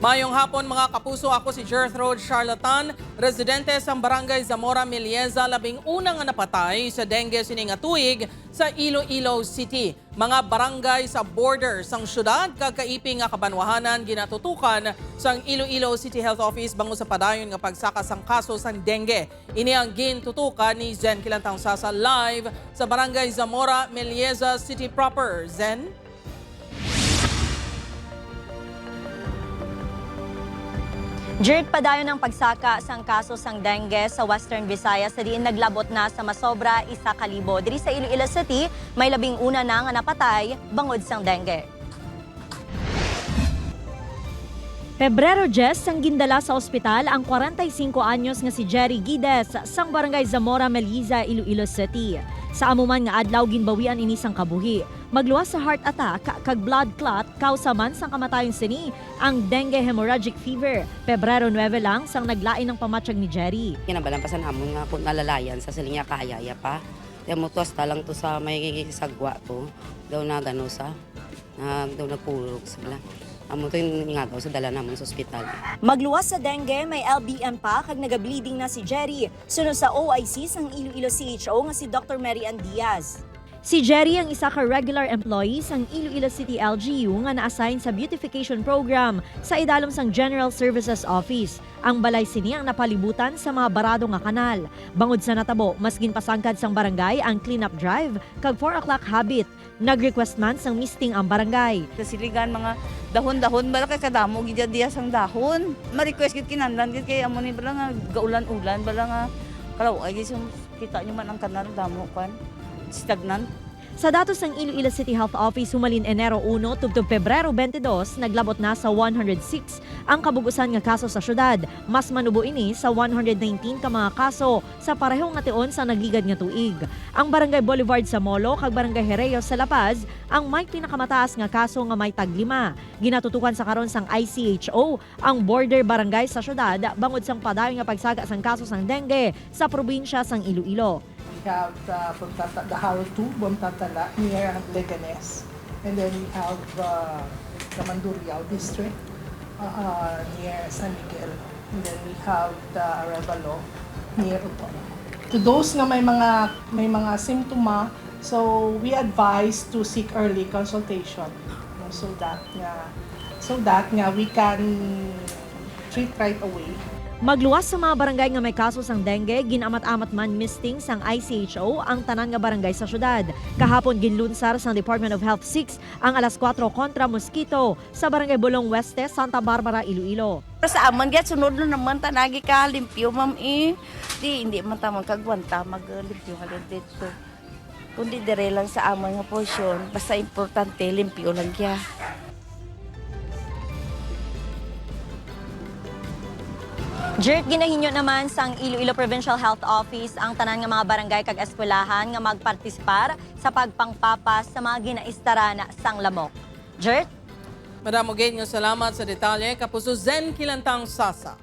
Mayong hapon mga kapuso, ako si Gertrude Charlatan, residente sa Barangay Zamora Milieza, labing unang napatay sa dengue sining tuig sa Iloilo City. Mga barangay sa border sang syudad, kakaiping nga kabanwahanan ginatutukan sang Iloilo City Health Office bango sa padayon nga pagsaka sang kaso sang dengue. Ini ang gintutukan ni Zen Kilantang Sasa live sa Barangay Zamora Milieza City proper. Zen? Jirt padayon ng pagsaka sang kaso sang dengue sa Western Visayas sa diin naglabot na sa masobra isa kalibo. Diri sa Iloilo City, may labing una na nga napatay bangod sang dengue. Pebrero 10 sang gindala sa ospital ang 45 anyos nga si Jerry Gides sang barangay Zamora Meliza, Iloilo City. Sa amuman nga adlaw ginbawian ini sang kabuhi. Magluwas sa heart attack kag blood clot kausa man sang kamatayon sini ang dengue hemorrhagic fever. Pebrero 9 lang sang naglain ng pamatsyag ni Jerry. kinabalampasan hamon nga kung nalalayan sa silinya kahayaya pa. Kaya mo tuwas talang to sa may sagwa to. Daw na gano sa. Nag, daw nagpurog sila. Amo to yung nga daw sa dala namon sa ospital. Magluwas sa dengue, may LBM pa kag nagableeding na si Jerry. Sunod sa OIC sang Iloilo CHO nga si Dr. Mary Ann Diaz. Si Jerry ang isa ka regular employee sang Iloilo City LGU nga na-assign sa beautification program sa idalom sang General Services Office. Ang balay sini ang napalibutan sa mga barado nga kanal. Bangod sa natabo, mas ginpasangkad sang barangay ang cleanup drive kag 4 o'clock habit. Nag-request man sang misting ang barangay. sa siligan mga dahon-dahon bala kay kadamo gid diya sang dahon ma-request gid kinahanglan gid kay amo ni bala nga gaulan-ulan bala nga kalaw ay kita nyo man ang kanal damo kan stagnant Sa datos ng Iloilo City Health Office humalin Enero 1 tubtub Pebrero 22, naglabot na sa 106 ang kabugusan nga kaso sa syudad. Mas manubo ini sa 119 ka mga kaso sa parehong nga tion sa nagligad nga tuig. Ang Barangay Boulevard sa Molo kag Barangay Hereo sa La Paz ang may pinakamataas nga kaso nga may taglima. Ginatutukan sa karon sang ICHO ang border barangay sa syudad bangod sang padayon nga pagsaga sang kaso sang dengue sa probinsya sang Iloilo. We have the Bontata, the Haro 2, Bontatala, near Leganes. And then we have uh, the Mandurriao district, uh, uh, near San Miguel. And then we have the Arevalo, near Uton. To those na may mga may mga simptoma, so we advise to seek early consultation so that nga so that nga we can treat right away. Magluwas sa mga barangay nga may kaso sang dengue, ginamat-amat man misting sang ICHO ang tanan nga barangay sa syudad. Kahapon ginlunsar sang Department of Health 6 ang alas 4 kontra mosquito sa barangay Bulong Weste, Santa Barbara, Iloilo. sa aman gid sunod na naman tanagi ka limpyo ma'am eh di hindi man ta magkagwanta maglimpyo halin dito kundi dire lang sa aman nga portion basta importante limpyo lang kya Jirt ginahinyo naman sang Iloilo Provincial Health Office ang tanan nga mga barangay kag eskwelahan nga magpartisipar sa pagpangpapas sa mga ginaistarana sang lamok. Jirt? Madamo gate nga salamat sa detalye. Kapuso Zen Kilantang Sasa.